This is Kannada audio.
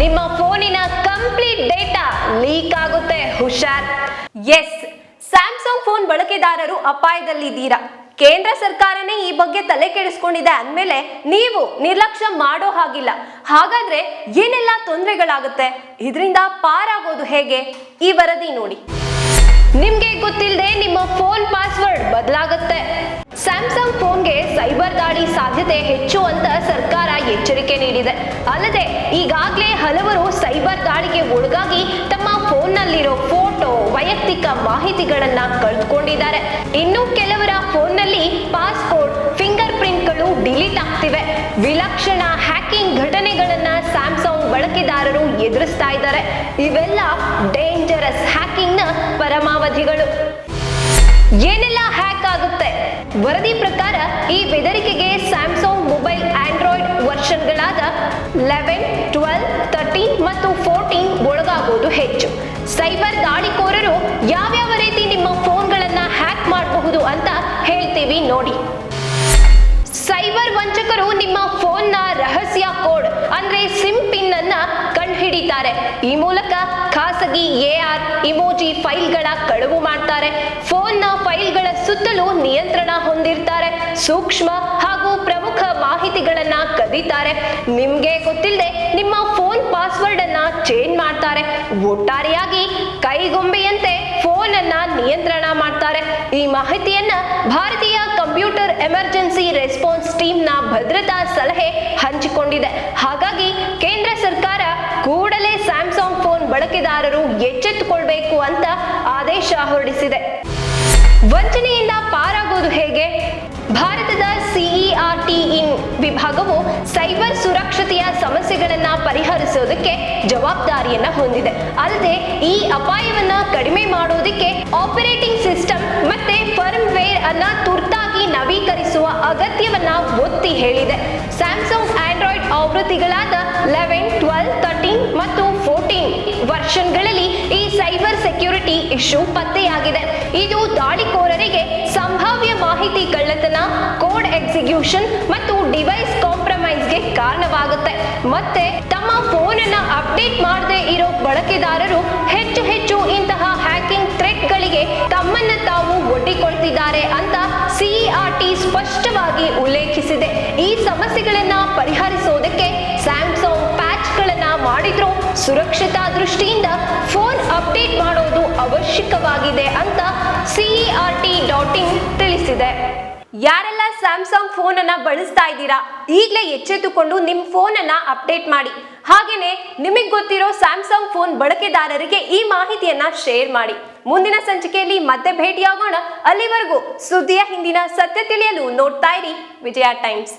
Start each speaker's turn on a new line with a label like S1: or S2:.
S1: ನಿಮ್ಮ ಫೋನಿನ ಕಂಪ್ಲೀಟ್ ಡೇಟಾ ಲೀಕ್ ಆಗುತ್ತೆ ಹುಷಾರ್. ಎಸ್ ಸ್ಯಾಮ್ಸಂಗ್ ಫೋನ್ ಬಳಕೆದಾರರು ಅಪಾಯದಲ್ಲಿದ್ದೀರಾ. ಕೇಂದ್ರ ಸರ್ಕಾರನೇ ಈ ಬಗ್ಗೆ ತಲೆ ಕೆಡಿಸ್ಕೊಂಡಿದೆ ಅಂದಮೇಲೆ ನೀವು ನಿರ್ಲಕ್ಷ್ಯ ಮಾಡೋ ಹಾಗಿಲ್ಲ. ಹಾಗಾದ್ರೆ ಏನೆಲ್ಲ ತೊಂದರೆಗಳಾಗುತ್ತೆ? ಇದರಿಂದ ಪಾರಾಗೋದು ಹೇಗೆ? ಈ ವರದಿ ನೋಡಿ. ನಿಮ್ಗೆ ಗೊತ್ತಿಲ್ಲದೆ ನಿಮ್ಮ ಫೋನ್ ಪಾಸ್ವರ್ಡ್ ಬದಲಾಗುತ್ತೆ. ಸ್ಯಾಮ್ಸಂಗ್ ಫೋನ್ಗೆ ಸೈಬರ್ ದಾಳಿ ಸಾಧ್ಯತೆ ಹೆಚ್ಚು ಅಂತ ಸರ್ಕಾರ ಎಚ್ಚರಿಕೆ ನೀಡಿದೆ. ಅಲ್ಲದೆ ಈಗಾಗಲೇ ಹಲವರು ಸೈಬರ್ ದಾಳಿಗೆ ಒಳಗಾಗಿ ತಮ್ಮ ಫೋನ್ನಲ್ಲಿರೋ ಫೋಟೋ, ವೈಯಕ್ತಿಕ ಮಾಹಿತಿಗಳನ್ನ ಕಳೆದುಕೊಂಡಿದ್ದಾರೆ ಇನ್ನು ಕೆಲವರ ಫೋನ್ನಲ್ಲಿ ಪಾಸ್ಪೋರ್ಟ್ ಫಿಂಗರ್ ಪ್ರಿಂಟ್ಗಳು ಡಿಲೀಟ್ ಆಗ್ತಿವೆ. ವಿಲಕ್ಷಣ ಹ್ಯಾಕಿಂಗ್ ಘಟನೆಗಳನ್ನ ಸ್ಯಾಮ್ಸಂಗ್ ಬಳಕೆದಾರರು ಎದುರಿಸ್ತಾ ಇದ್ದಾರೆ. ಇವೆಲ್ಲ ಡೇಂಜರಸ್ ಹ್ಯಾಕಿಂಗ್ನ ಪರಮಾವಧಿಗಳು. ಏನೆಲ್ಲ ಹ್ಯಾಕ್ ಆಗುತ್ತೆ? ವರದಿ ಲೆವೆನ್ ಟ್ವೆಲ್ ತರ್ಟೀನ್ ಮತ್ತು ಫೋರ್ಟೀನ್ ಒಳಗಾಗೋದು ಹೆಚ್ಚು. ಸೈಬರ್ ದಾಳಿಕೋರರು ಯಾವ್ಯಾವ ರೀತಿ ನಿಮ್ಮ ಫೋನ್ಗಳನ್ನ ಹ್ಯಾಕ್ ಮಾಡಬಹುದು ಅಂತ ಹೇಳ್ತೀವಿ ನೋಡಿ. ಸೈಬರ್ ವಂಚಕರು ನಿಮ್ಮ ಫೋನ್ನ ರಹಸ್ಯ ಕೋಡ್, ಅಂದ್ರೆ ಸಿಮ್ ಪಿನ್ ಅನ್ನ ಕಂಡುಹಿಡಿತಾರೆ. ಈ ಮೂಲಕ ಖಾಸಗಿ ಎಆರ್ ಇಮೋಜಿ ಫೈಲ್ಗಳ ಕಳುವು ಮಾಡ್ತಾರೆ. ಫೋನ್ನ ಫೈಲ್ಗಳ ಸುತ್ತಲೂ ನಿಯಂತ್ರಣ ಹೊಂದಿರ್ತಾರೆ. ಸೂಕ್ಷ್ಮ ಮಾಹಿತಿಗಳನ್ನ ಕದೀತಾರೆ. ನಿಮ್ಗೆ ಗೊತ್ತಿಲ್ಲದೆ ನಿಮ್ಮ ಫೋನ್ ಪಾಸ್ವರ್ಡ್ ಅನ್ನ ಚೇಂಜ್ ಮಾಡ್ತಾರೆ. ಒಟ್ಟಾರೆಯಾಗಿ ಕೈಗೊಂಬೆಯಂತೆ ಫೋನ್ ಅನ್ನ ನಿಯಂತ್ರಣ ಮಾಡ್ತಾರೆ. ಈ ಮಾಹಿತಿಯನ್ನ ಭಾರತೀಯ ಕಂಪ್ಯೂಟರ್ ಎಮರ್ಜೆನ್ಸಿ ರೆಸ್ಪಾನ್ಸ್ ಟೀಮ್ನ ಭದ್ರತಾ ಸಲಹೆ ಹಂಚಿಕೊಂಡಿದೆ. ಹಾಗಾಗಿ ಕೇಂದ್ರ ಸರ್ಕಾರ ಕೂಡಲೇ ಸ್ಯಾಮ್ಸಂಗ್ ಫೋನ್ ಬಳಕೆದಾರರು ಎಚ್ಚೆತ್ತುಕೊಳ್ಬೇಕು ಅಂತ ಆದೇಶ ಹೊರಡಿಸಿದೆ. ವಂಚನೆಯಿಂದ ಪಾರಾಗೋದು ಹೇಗೆ? ಭಾರತದ ಸಿಇಆರ್ಟಿ ಇನ್ ವಿಭಾಗವು ಸೈಬರ್ ಸುರಕ್ಷತೆಯ ಸಮಸ್ಯೆಗಳನ್ನ ಪರಿಹರಿಸೋದಕ್ಕೆ ಜವಾಬ್ದಾರಿಯನ್ನ ಹೊಂದಿದೆ. ಅಲ್ಲದೆ ಈ ಅಪಾಯವನ್ನ ಕಡಿಮೆ ಮಾಡೋದಕ್ಕೆ ಆಪರೇಟಿಂಗ್ ಸಿಸ್ಟಮ್ ಮತ್ತೆ ಫರ್ಮ್ವೇರ್ ಅನ್ನ ತುರ್ತಾಗಿ ನವೀಕರಿಸುವ ಅಗತ್ಯವನ್ನ ಒತ್ತಿ ಹೇಳಿದೆ. ಸ್ಯಾಮ್ಸಂಗ್ ಆಂಡ್ರಾಯ್ಡ್ ಆವೃತ್ತಿಗಳಾದ ಲೆವೆನ್ ಟ್ವೆಲ್ ತರ್ಟೀನ್ ಮತ್ತು ಫೋರ್ಟೀನ್ ವರ್ಷನ್ಗಳಲ್ಲಿ ಈ ಸೈಬರ್ ಸೆಕ್ಯೂರಿಟಿ ಇಶ್ಯೂ ಪತ್ತೆಯಾಗಿದೆ. ಇದು ದಾಳಿಕೋರರಿಗೆ ಸಂಭಾವ್ಯ ಮಾಹಿತಿ ಕೋಡ್ ಎಕ್ಸಿಕ್ಯೂಷನ್ ಮತ್ತು ಡಿವೈಸ್ ಕಾಂಪ್ರಮೈಸ್ಗೆ ಕಾರಣವಾಗುತ್ತೆ. ಮತ್ತೆ ತಮ್ಮ ಫೋನ್ ಅನ್ನ ಅಪ್ಡೇಟ್ ಮಾಡದೆ ಇರೋ ಬಳಕೆದಾರರು ಹೆಚ್ಚು ಹೆಚ್ಚು ಇಂತಹ ಹ್ಯಾಕಿಂಗ್ ಥ್ರೆಟ್ ಗಳಿಗೆ ತಮ್ಮನ್ನ ತಾವು ಒಡ್ಡಿಕೊಳ್ತಿದ್ದಾರೆ ಅಂತ ಸಿಇಆರ್ಟಿ ಸ್ಪಷ್ಟವಾಗಿ ಉಲ್ಲೇಖಿಸಿದೆ. ಈ ಸಮಸ್ಯೆಗಳನ್ನ ಪರಿಹರಿಸೋದಕ್ಕೆ ಸ್ಯಾಮ್ಸಂಗ್ ಪ್ಯಾಚ್ಗಳನ್ನ ಮಾಡಿದ್ರು ಸುರಕ್ಷತಾ ದೃಷ್ಟಿಯಿಂದ ಫೋನ್ ಅಪ್ಡೇಟ್ ಮಾಡೋದು ಅವಶ್ಯಕವಾಗಿದೆ ಅಂತ ಸಿಇಆರ್ಟಿ ಡಾಟ್ ಇನ್ ತಿಳಿಸಿದೆ. ಯಾರೆಲ್ಲ ಸ್ಯಾಮ್ಸಂಗ್ ಫೋನ್ ಅನ್ನ ಬಳಸ್ತಾ ಇದ್ದೀರಾ, ಈಗಲೇ ಎಚ್ಚೆತ್ತುಕೊಂಡು ನಿಮ್ಮ ಫೋನ್ ಅನ್ನ ಅಪ್ಡೇಟ್ ಮಾಡಿ. ಹಾಗೇನೆ ನಿಮಗೆ ಗೊತ್ತಿರೋ ಸ್ಯಾಮ್ಸಂಗ್ ಫೋನ್ ಬಳಕೆದಾರರಿಗೆ ಈ ಮಾಹಿತಿಯನ್ನ ಶೇರ್ ಮಾಡಿ. ಮುಂದಿನ ಸಂಚಿಕೆಯಲ್ಲಿ ಮತ್ತೆ ಭೇಟಿಯಾಗೋಣ. ಅಲ್ಲಿವರೆಗೂ ಸುದ್ದಿಯ ಹಿಂದಿನ ಸತ್ಯ ತಿಳಿಯಲು ನೋಡ್ತಾ ಇರಿ ವಿಜಯ ಟೈಮ್ಸ್.